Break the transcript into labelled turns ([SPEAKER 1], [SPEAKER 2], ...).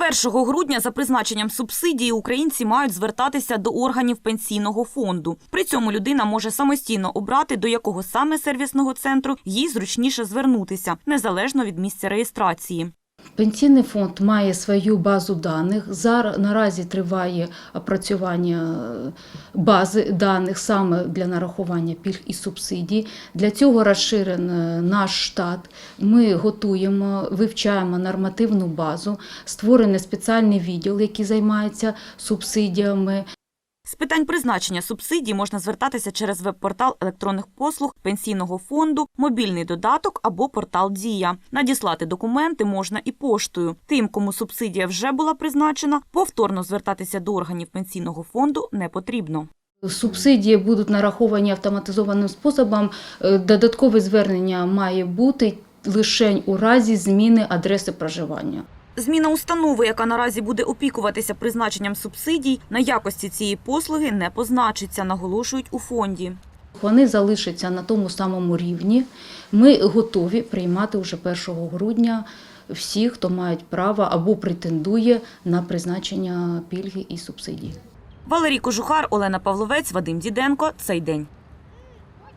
[SPEAKER 1] З 1 грудня за призначенням субсидії українці мають звертатися до органів пенсійного фонду. При цьому людина може самостійно обрати, до якого саме сервісного центру їй зручніше звернутися, незалежно від місця реєстрації.
[SPEAKER 2] Пенсійний фонд має свою базу даних. Зараз наразі триває опрацювання е, бази даних саме для нарахування пільг і субсидій. Для цього розширений наш штат. Ми готуємо, вивчаємо нормативну базу, створений спеціальний відділ, який займається субсидіями.
[SPEAKER 1] З питань призначення субсидій можна звертатися через веб-портал електронних послуг пенсійного фонду, мобільний додаток або портал Дія. Надіслати документи можна і поштою. Тим, кому субсидія вже була призначена, повторно звертатися до органів пенсійного фонду не потрібно.
[SPEAKER 2] Субсидії будуть нараховані автоматизованим способом. Е, Додаткове звернення має бути лише у разі зміни адреси проживання.
[SPEAKER 1] Зміна установи, яка наразі буде опікуватися призначенням субсидій, на якості цієї послуги не позначиться, наголошують у фонді.
[SPEAKER 2] Вони залишаться на тому самому рівні. Ми готові приймати вже 1 грудня всіх, хто мають право або претендує на призначення пільги і субсидій.
[SPEAKER 1] Валерій Кожухар, Олена Павловець, Вадим Діденко. Цей день.